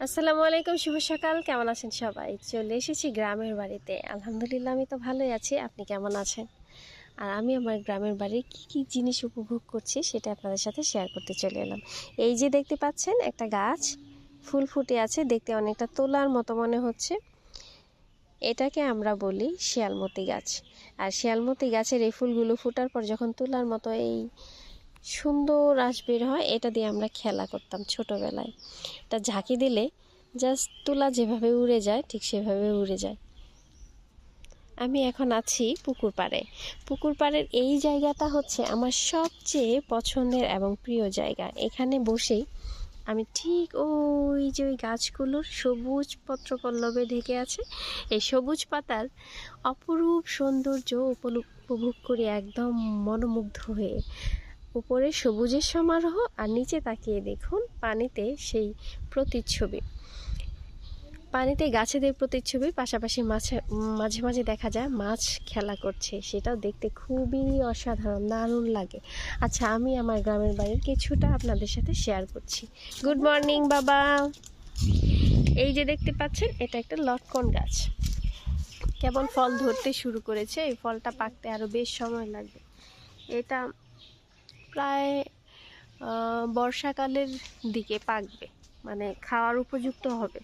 আসসালামু আলাইকুম, শুভ সকাল। কেমন আছেন সবাই? চলে এসেছি গ্রামের বাড়িতে। আলহামদুলিল্লাহ, আমি তো ভালোই আছি। আপনি কেমন আছেন? আর আমি আমার গ্রামের বাড়ির কী কী জিনিস উপভোগ করছি, সেটা আপনাদের সাথে শেয়ার করতে চলে এলাম। এই যে দেখতে পাচ্ছেন, একটা গাছ। ফুল ফুটে আছে, দেখতে অনেকটা তোলার মতো মনে হচ্ছে। এটাকে আমরা বলি শিয়ালমতি গাছ। আর শিয়ালমতি গাছের এই ফুলগুলো ফুটার পর যখন তোলার মতো এই সুন্দর আঁশ বের হয়, এটা দিয়ে আমরা খেলা করতাম ছোটোবেলায়। এটা ঝাঁকি দিলে জাস্ট তুলা যেভাবে উড়ে যায়, ঠিক সেভাবে উড়ে যায়। আমি এখন আছি পুকুর পাড়ে। পুকুর পাড়ের এই জায়গাটা হচ্ছে আমার সবচেয়ে পছন্দের এবং প্রিয় জায়গা। এখানে বসেই আমি ঠিক ওই যে ওই গাছগুলোর সবুজ পত্রপল্লবে ঢেকে আছে, এই সবুজ পাতার অপরূপ সৌন্দর্য উপভোগ করি একদম মনোমুগ্ধ হয়ে। উপরে সবুজের সমারোহ আর নিচে তাকিয়ে দেখুন পানিতে সেই প্রতিচ্ছবি। পানিতে গাছেদের প্রতিচ্ছবি, পাশাপাশি মাছে, মাঝে মাঝে দেখা যায় মাছ খেলা করছে। সেটাও দেখতে খুবই অসাধারণ, দারুণ লাগে। আচ্ছা আমি আমার গ্রামের বাড়ির কিছুটা আপনাদের সাথে শেয়ার করছি। গুড মর্নিং বাবা। এই যে দেখতে পাচ্ছেন, এটা একটা লটকন গাছ। কেবল ফল ধরতে শুরু করেছে, এই ফলটা পাকতে আরও বেশ সময় লাগবে। এটা প্রায় বর্ষাকালের দিকে পাকবে মানে খাওয়ার উপযুক্ত হবে।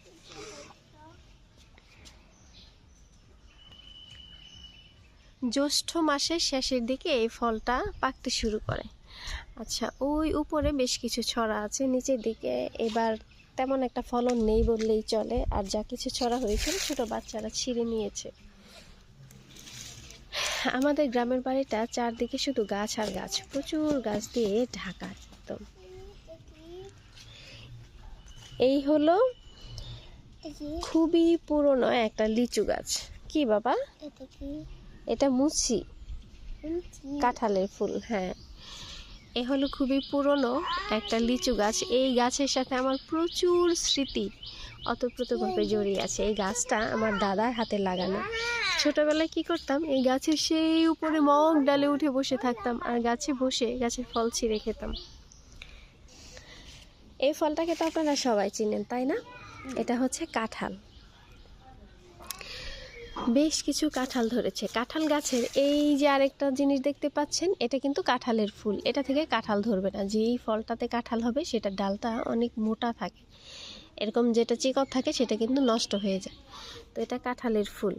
জ্যৈষ্ঠ মাসের শেষের দিকে এই ফলটা পাকতে শুরু করে। আচ্ছা ওই উপরে বেশ কিছু ছড়া আছে, নিচের দিকে এবার তেমন একটা ফলন নেই বললেই চলে। আর যা কিছু ছড়া হয়েছিল, ছোট বাচ্চারা ছিঁড়ে নিয়েছে। আমাদের গ্রামের বাড়িটা চারদিকে শুধু গাছ আর গাছ প্রচুর গাছ দিয়ে ঢাকা একদম। এই হলো খুবই পুরনো একটা লিচু গাছ। কি বাবা? এটা মুচি। কাঁঠালের ফুল হ্যাঁ। এ হলো খুবই পুরনো একটা লিচু গাছ। এই গাছের সাথে আমার প্রচুর স্মৃতি। অতপ্রতভাবে জড়িয়ে আছে। এই গাছটা আমার দাদার হাতে লাগানো। ছোটবেলায় কি করতাম? এই গাছের সেই উপরে মগ ডালে উঠে বসে থাকতাম আর গাছে বসে গাছের ফল ছিঁড়ে খেতাম। এই ফলটাকে তো আপনারা সবাই চিনেন, তাই না? এটা হচ্ছে কাঁঠাল। বেশ কিছু কাঁঠাল ধরেছে। কাঁঠাল গাছের এই যে আরেকটা জিনিস দেখতে পাচ্ছেন, এটা কিন্তু কাঁঠালের ফুল। এটা থেকে কাঁঠাল ধরবে না। যেই ফলটাতে কাঁঠাল হবে, সেটা ডালটা অনেক মোটা থাকে। এরকম যেটা চিকন থাকে সেটা কিন্তু নষ্ট হয়ে যায়। তো এটা কাঁঠালের ফুল।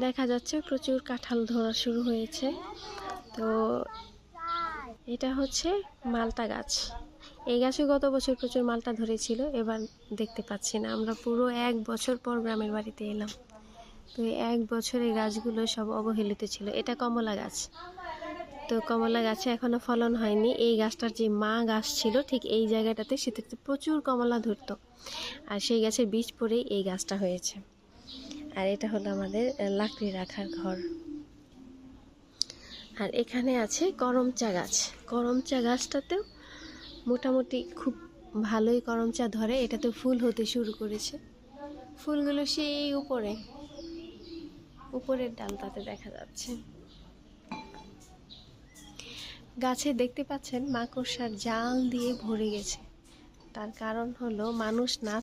দেখা যাচ্ছে প্রচুর কাঁঠাল ধরা শুরু হয়েছে। তো এটা হচ্ছে মালটা গাছ। এই গাছে গত বছর প্রচুর মালটা ধরেছিল এবার দেখতে পাচ্ছি না। আমরা পুরো এক বছর পর গ্রামের বাড়িতে এলাম। তো এক বছর এই গাছগুলো সব অবহেলিত ছিল। এটা কমলা গাছ। তো কমলা গাছে এখনও ফলন হয়নি। এই গাছটার যে মা গাছ ছিল, ঠিক এই জায়গাটাতে সেটাতে প্রচুর কমলা ধরতো। আর সেই গাছের বীজ পরেই এই গাছটা হয়েছে। আর এটা হলো আমাদের লাকড়ি রাখার ঘর। আর এখানে আছে করমচা গাছ। করমচা গাছটাতেও মোটামুটি খুব ভালোই করমচা ধরে। এটাতে ফুল হতে শুরু করেছে। ফুলগুলো সেই উপরে, উপরের ডালটাতে দেখা যাচ্ছে। গাছে দেখতে পাচ্ছেন মাকড়সার জাল দিয়ে ভরে গেছে। তার কারণ হলো মানুষ না